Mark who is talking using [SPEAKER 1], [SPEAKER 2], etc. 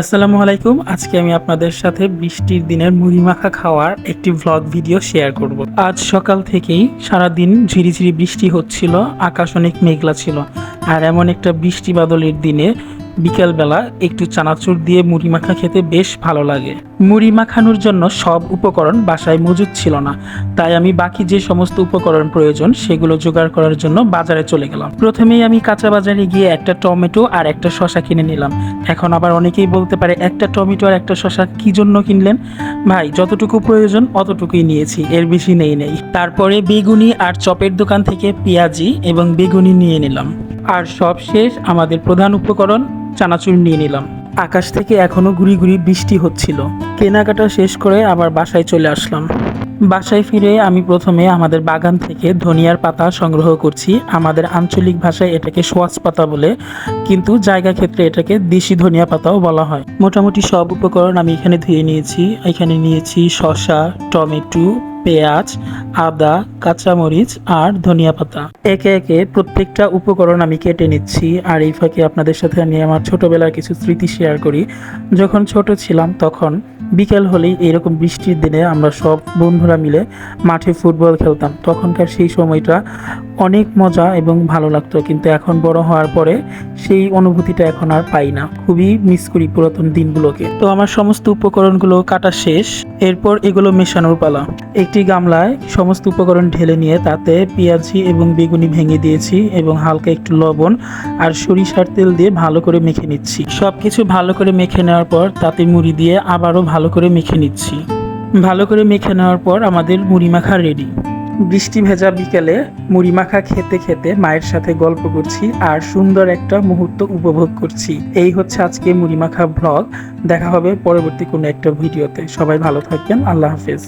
[SPEAKER 1] আসসালামু আলাইকুম। আজকে আমি আপনাদের সাথে বৃষ্টির দিনের মুড়ি মাখা খাওয়ার একটি ভ্লগ ভিডিও শেয়ার করব। আজ সকাল থেকেই সারাদিন ঝিরিঝিরি বৃষ্টি হচ্ছিল, আকাশ অনেক মেঘলা ছিল। আর এমন একটা বৃষ্টি বাদলের দিনে বিকেলবেলা একটু চানাচুর দিয়ে মুড়ি মাখা খেতে বেশ ভালো লাগে। মুড়ি মাখানোর জন্য সব উপকরণ বাসায় মজুদ ছিল না। তাই আমি বাকি যে সমস্ত উপকরণ প্রয়োজন সেগুলো জোগাড় করার জন্য বাজারে চলে গেলাম। প্রথমেই আমি কাঁচা বাজারে গিয়ে একটা টমেটো আর একটা শসা কিনে নিলাম। এখন আবার অনেকেই বলতে পারে, একটা টমেটো আর একটা শসা কি জন্য কিনলেন? ভাই, যতটুকু প্রয়োজন অতটুকুই নিয়েছি, এর বেশি নেই নেই। তারপরে বেগুনি আর চপের দোকান থেকে পেঁয়াজি এবং বেগুনি নিয়ে নিলাম। আর সব শেষ আমাদের প্রধান উপকরণ চানাচুর নিয়ে নিলাম। আকাশ থেকে এখনও গুড়ি গুড়ি বৃষ্টি হচ্ছিল। কেনাকাটা শেষ করে আবার বাসায় চলে আসলাম। বাসায় ফিরে আমি প্রথমে আমাদের বাগান থেকে ধনিয়ার পাতা সংগ্রহ করছি। আমাদের আঞ্চলিক ভাষায় এটাকে সোয়াস পাতা বলে, কিন্তু জায়গা ক্ষেত্রে এটাকে দেশি ধনিয়া পাতাও বলা হয়। মোটামুটি সব উপকরণ আমি এখানে ধুয়ে নিয়েছি। এখানে নিয়েছি শসা, টমেটো পেঁয়াজ, আদা, কাঁচামরিচ আর ধনিয়া পাতা। একে একে প্রত্যেকটা উপকরণ আমি কেটে নিচ্ছি আর এই ফাঁকে আপনাদের সাথে আমি আমার ছোটবেলার কিছু স্মৃতি শেয়ার করি। যখন ছোট ছিলাম তখন বিকেল হলেই এরকম বৃষ্টির দিনে আমরা সব বন্ধুরা মিলে মাঠে ফুটবল খেলতাম। তখনকার সেই সময়টা অনেক মজা এবং ভালো লাগতো, কিন্তু এখন বড় হওয়ার পরে সেই অনুভূতিটা এখন আর পাই না। খুবই মিস করি পুরাতন দিনগুলোকে। তো আমার সমস্ত উপকরণগুলো কাটা শেষ, এরপর এগুলো মেশানোর পালা। একটি গামলায় সমস্ত উপকরণ ঢেলে নিয়ে তাতে পেঁয়াজি এবং বেগুনি ভেঙে দিয়েছি এবং হালকা একটু লবণ আর সরিষার তেল দিয়ে ভালো করে মেখে নিচ্ছি। সবকিছু ভালো করে মেখে নেওয়ার পর তাতে মুড়ি দিয়ে আবারও ভালো করে মেখে নিচ্ছি। ভালো করে মেখে নেওয়ার পর আমাদের মুড়ি মাখা রেডি বৃষ্টি ভেজা বিকেলে মুড়ি মাখা খেতে খেতে মায়ের সাথে গল্প করছি আর সুন্দর একটা মুহূর্ত উপভোগ করছি। এই হচ্ছে আজকে মুড়ি মাখা ব্লগ দেখা হবে পরবর্তী কোনো একটা ভিডিওতে। সবাই ভালো থাকবেন। আল্লাহ হাফেজ।